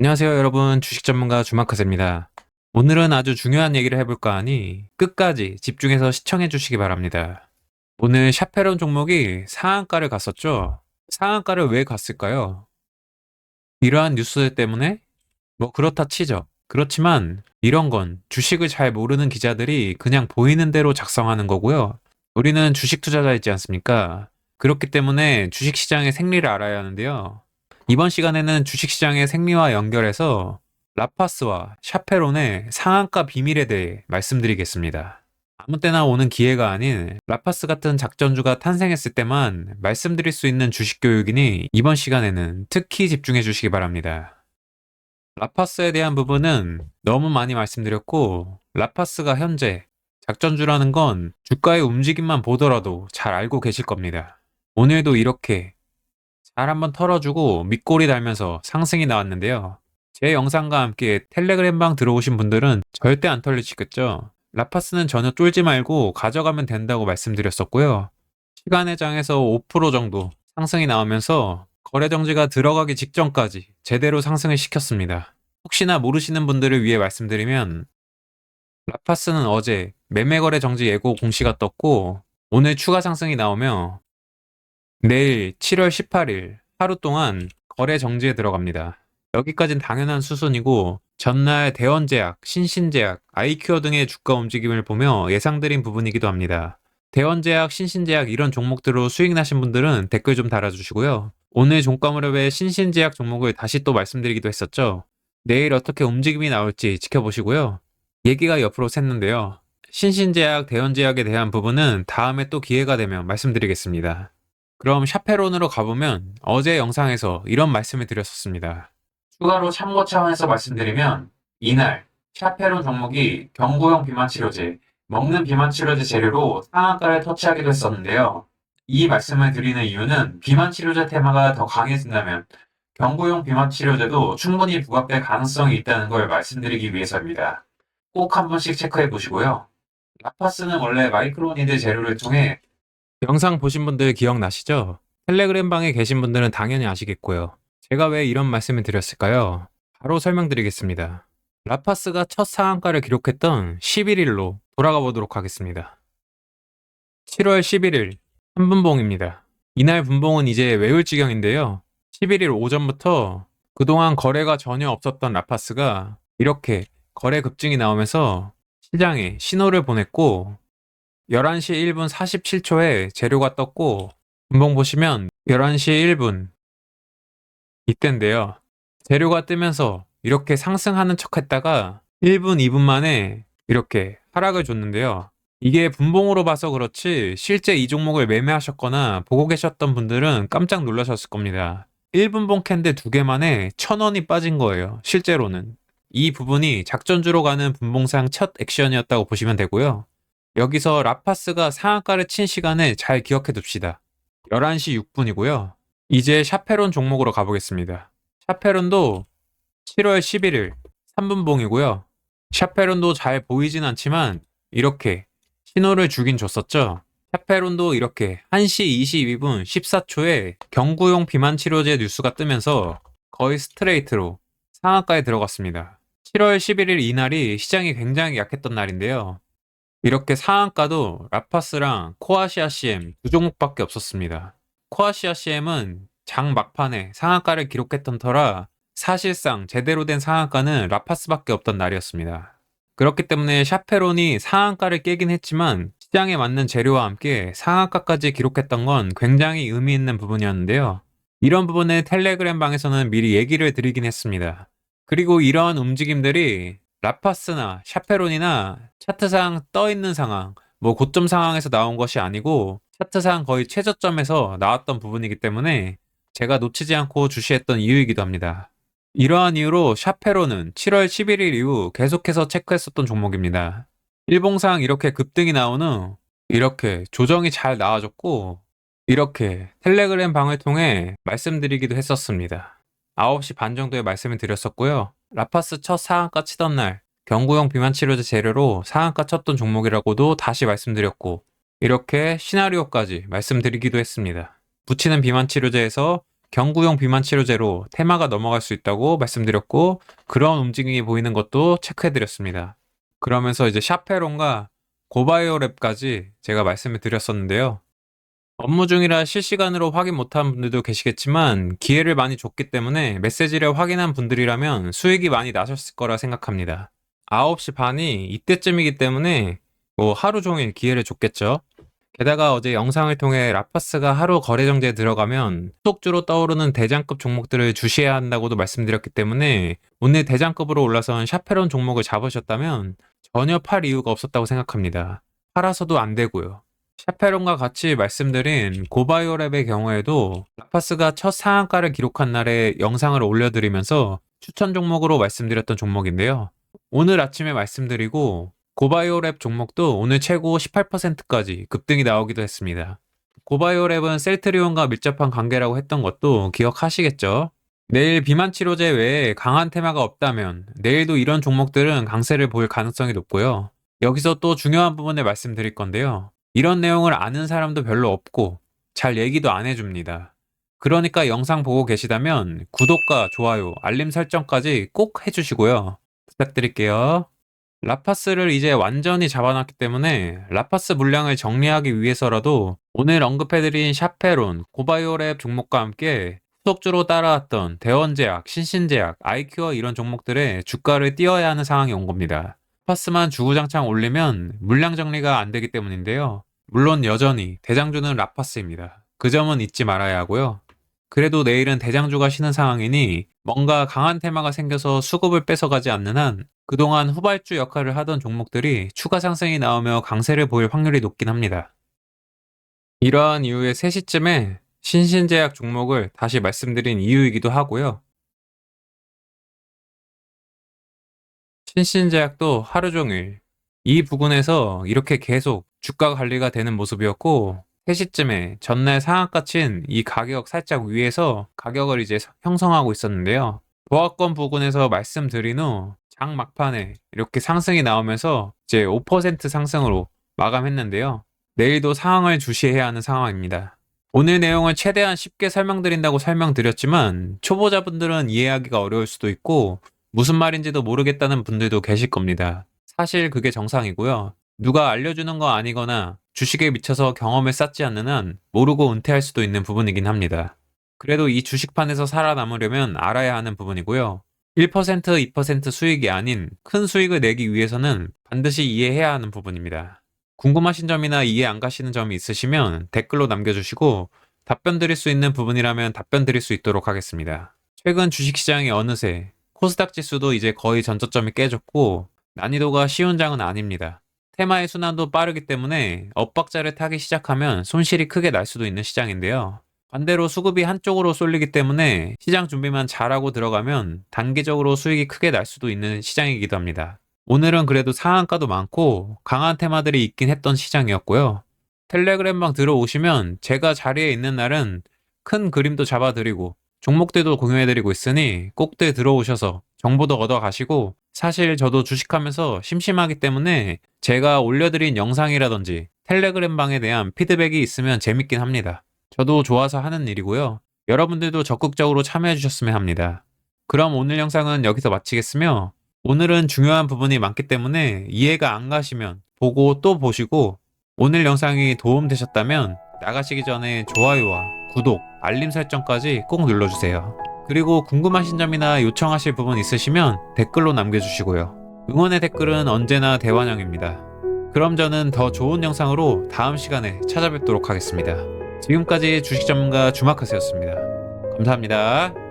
안녕하세요 여러분 주식 전문가 주마카세입니다. 오늘은 아주 중요한 얘기를 해볼까 하니 끝까지 집중해서 시청해 주시기 바랍니다. 오늘 샤페론 종목이 상한가를 갔었죠. 상한가를 왜 갔을까요? 이러한 뉴스 때문에 뭐 그렇다 치죠. 그렇지만 이런 건 주식을 잘 모르는 기자들이 그냥 보이는 대로 작성하는 거고요. 우리는 주식 투자자이지 않습니까? 그렇기 때문에 주식 시장의 생리를 알아야 하는데요. 이번 시간에는 주식시장의 생리와 연결해서 라파스와 샤페론의 상한가 비밀에 대해 말씀드리겠습니다. 아무 때나 오는 기회가 아닌 라파스 같은 작전주가 탄생했을 때만 말씀드릴 수 있는 주식 교육이니 이번 시간에는 특히 집중해 주시기 바랍니다. 라파스에 대한 부분은 너무 많이 말씀드렸고 라파스가 현재 작전주라는 건 주가의 움직임만 보더라도 잘 알고 계실 겁니다. 오늘도 이렇게 잘 한번 털어주고 밑꼬리 달면서 상승이 나왔는데요. 제 영상과 함께 텔레그램방 들어오신 분들은 절대 안 털리시겠죠. 라파스는 전혀 쫄지 말고 가져가면 된다고 말씀드렸었고요. 시간의 장에서 5% 정도 상승이 나오면서 거래 정지가 들어가기 직전까지 제대로 상승을 시켰습니다. 혹시나 모르시는 분들을 위해 말씀드리면 라파스는 어제 매매 거래 정지 예고 공시가 떴고 오늘 추가 상승이 나오며 내일 7월 18일 하루 동안 거래 정지에 들어갑니다. 여기까진 당연한 수순이고 전날 대원제약, 신신제약, 아이큐어 등의 주가 움직임을 보며 예상드린 부분이기도 합니다. 대원제약, 신신제약 이런 종목들로 수익 나신 분들은 댓글 좀 달아주시고요. 오늘 종가 무렵에 신신제약 종목을 다시 또 말씀드리기도 했었죠. 내일 어떻게 움직임이 나올지 지켜보시고요. 얘기가 옆으로 샜는데요. 신신제약, 대원제약에 대한 부분은 다음에 또 기회가 되면 말씀드리겠습니다. 그럼 샤페론으로 가보면 어제 영상에서 이런 말씀을 드렸었습니다. 추가로 참고 차원에서 말씀드리면 이날 샤페론 종목이 경구용 비만 치료제, 먹는 비만 치료제 재료로 상한가를 터치하기도 했었는데요. 이 말씀을 드리는 이유는 비만 치료제 테마가 더 강해진다면 경구용 비만 치료제도 충분히 부각될 가능성이 있다는 걸 말씀드리기 위해서입니다. 꼭 한 번씩 체크해 보시고요. 라파스는 원래 마이크로니드 재료를 통해 영상 보신 분들 기억나시죠? 텔레그램 방에 계신 분들은 당연히 아시겠고요. 제가 왜 이런 말씀을 드렸을까요? 바로 설명드리겠습니다. 라파스가 첫 상한가를 기록했던 11일로 돌아가 보도록 하겠습니다. 7월 11일 한분봉입니다. 이날 분봉은 이제 외울 지경인데요. 11일 오전부터 그동안 거래가 전혀 없었던 라파스가 이렇게 거래 급증이 나오면서 시장에 신호를 보냈고 11시 1분 47초에 재료가 떴고 분봉 보시면 11시 1분 이때인데요. 재료가 뜨면서 이렇게 상승하는 척 했다가 1분 2분 만에 이렇게 하락을 줬는데요. 이게 분봉으로 봐서 그렇지 실제 이 종목을 매매하셨거나 보고 계셨던 분들은 깜짝 놀라셨을 겁니다. 1분봉 캔들 두 개 만에 천 원이 빠진 거예요. 실제로는. 이 부분이 작전주로 가는 분봉상 첫 액션이었다고 보시면 되고요. 여기서 라파스가 상한가를 친 시간을 잘 기억해 둡시다. 11시 6분이고요. 이제 샤페론 종목으로 가보겠습니다. 샤페론도 7월 11일 3분봉이고요. 샤페론도 잘 보이진 않지만 이렇게 신호를 주긴 줬었죠. 샤페론도 이렇게 1시 22분 14초에 경구용 비만 치료제 뉴스가 뜨면서 거의 스트레이트로 상한가에 들어갔습니다. 7월 11일 이날이 시장이 굉장히 약했던 날인데요. 이렇게 상한가도 라파스랑 코아시아 CM 두 종목밖에 없었습니다. 코아시아 CM은 장 막판에 상한가를 기록했던 터라 사실상 제대로 된 상한가는 라파스밖에 없던 날이었습니다. 그렇기 때문에 샤페론이 상한가를 깨긴 했지만 시장에 맞는 재료와 함께 상한가까지 기록했던 건 굉장히 의미 있는 부분이었는데요. 이런 부분을 텔레그램 방에서는 미리 얘기를 드리긴 했습니다. 그리고 이러한 움직임들이 라파스나 샤페론이나 차트상 떠 있는 상황, 뭐 고점 상황에서 나온 것이 아니고 차트상 거의 최저점에서 나왔던 부분이기 때문에 제가 놓치지 않고 주시했던 이유이기도 합니다. 이러한 이유로 샤페론은 7월 11일 이후 계속해서 체크했었던 종목입니다. 일봉상 이렇게 급등이 나온 후 이렇게 조정이 잘 나와줬고 이렇게 텔레그램 방을 통해 말씀드리기도 했었습니다. 9시 반 정도에 말씀을 드렸었고요. 라파스 첫 상한가 치던 날 경구용 비만 치료제 재료로 상한가 쳤던 종목이라고도 다시 말씀드렸고 이렇게 시나리오까지 말씀드리기도 했습니다. 붙이는 비만 치료제에서 경구용 비만 치료제로 테마가 넘어갈 수 있다고 말씀드렸고 그런 움직임이 보이는 것도 체크해드렸습니다. 그러면서 이제 샤페론과 고바이오랩까지 제가 말씀을 드렸었는데요. 업무 중이라 실시간으로 확인 못한 분들도 계시겠지만 기회를 많이 줬기 때문에 메시지를 확인한 분들이라면 수익이 많이 나셨을 거라 생각합니다. 9시 반이 이때쯤이기 때문에 뭐 하루 종일 기회를 줬겠죠. 게다가 어제 영상을 통해 라파스가 하루 거래 정지에 들어가면 후속주로 떠오르는 대장급 종목들을 주시해야 한다고도 말씀드렸기 때문에 오늘 대장급으로 올라선 샤페론 종목을 잡으셨다면 전혀 팔 이유가 없었다고 생각합니다. 팔아서도 안 되고요. 샤페론과 같이 말씀드린 고바이오랩의 경우에도 라파스가 첫 상한가를 기록한 날에 영상을 올려드리면서 추천 종목으로 말씀드렸던 종목인데요. 오늘 아침에 말씀드리고 고바이오랩 종목도 오늘 최고 18%까지 급등이 나오기도 했습니다. 고바이오랩은 셀트리온과 밀접한 관계라고 했던 것도 기억하시겠죠? 내일 비만 치료제 외에 강한 테마가 없다면 내일도 이런 종목들은 강세를 보일 가능성이 높고요. 여기서 또 중요한 부분을 말씀드릴 건데요. 이런 내용을 아는 사람도 별로 없고 잘 얘기도 안 해줍니다. 그러니까 영상 보고 계시다면 구독과 좋아요, 알림 설정까지 꼭 해주시고요. 부탁드릴게요. 라파스를 이제 완전히 잡아놨기 때문에 라파스 물량을 정리하기 위해서라도 오늘 언급해드린 샤페론, 고바이오랩 종목과 함께 후속주로 따라왔던 대원제약, 신신제약, 아이큐어 이런 종목들의 주가를 띄워야 하는 상황이 온 겁니다. 라파스만 주구장창 올리면 물량 정리가 안 되기 때문인데요. 물론 여전히 대장주는 라파스입니다. 그 점은 잊지 말아야 하고요. 그래도 내일은 대장주가 쉬는 상황이니 뭔가 강한 테마가 생겨서 수급을 뺏어가지 않는 한 그동안 후발주 역할을 하던 종목들이 추가 상승이 나오며 강세를 보일 확률이 높긴 합니다. 이러한 이유에 3시쯤에 신신제약 종목을 다시 말씀드린 이유이기도 하고요. 신신제약도 하루 종일 이 부근에서 이렇게 계속 주가 관리가 되는 모습이었고 3시쯤에 전날 상한가 친 이 가격 살짝 위에서 가격을 이제 형성하고 있었는데요. 보합권 부근에서 말씀드린 후 장 막판에 이렇게 상승이 나오면서 이제 5% 상승으로 마감했는데요. 내일도 상황을 주시해야 하는 상황입니다. 오늘 내용을 최대한 쉽게 설명드린다고 설명드렸지만 초보자분들은 이해하기가 어려울 수도 있고 무슨 말인지도 모르겠다는 분들도 계실 겁니다. 사실 그게 정상이고요. 누가 알려주는 거 아니거나 주식에 미쳐서 경험을 쌓지 않는 한 모르고 은퇴할 수도 있는 부분이긴 합니다. 그래도 이 주식판에서 살아남으려면 알아야 하는 부분이고요. 1% 2% 수익이 아닌 큰 수익을 내기 위해서는 반드시 이해해야 하는 부분입니다. 궁금하신 점이나 이해 안 가시는 점이 있으시면 댓글로 남겨주시고 답변 드릴 수 있는 부분이라면 답변 드릴 수 있도록 하겠습니다. 최근 주식시장이 어느새 코스닥 지수도 이제 거의 전저점이 깨졌고 난이도가 쉬운 장은 아닙니다. 테마의 순환도 빠르기 때문에 엇박자를 타기 시작하면 손실이 크게 날 수도 있는 시장인데요. 반대로 수급이 한쪽으로 쏠리기 때문에 시장 준비만 잘하고 들어가면 단기적으로 수익이 크게 날 수도 있는 시장이기도 합니다. 오늘은 그래도 상한가도 많고 강한 테마들이 있긴 했던 시장이었고요. 텔레그램방 들어오시면 제가 자리에 있는 날은 큰 그림도 잡아드리고 종목들도 공유해드리고 있으니 꼭들 들어오셔서 정보도 얻어가시고 사실 저도 주식하면서 심심하기 때문에 제가 올려드린 영상이라든지 텔레그램 방에 대한 피드백이 있으면 재밌긴 합니다. 저도 좋아서 하는 일이고요. 여러분들도 적극적으로 참여해 주셨으면 합니다. 그럼 오늘 영상은 여기서 마치겠으며 오늘은 중요한 부분이 많기 때문에 이해가 안 가시면 보고 또 보시고 오늘 영상이 도움되셨다면 나가시기 전에 좋아요와 구독, 알림 설정까지 꼭 눌러주세요. 그리고 궁금하신 점이나 요청하실 부분 있으시면 댓글로 남겨주시고요. 응원의 댓글은 언제나 대환영입니다. 그럼 저는 더 좋은 영상으로 다음 시간에 찾아뵙도록 하겠습니다. 지금까지 주식 전문가 주마카스였습니다. 감사합니다.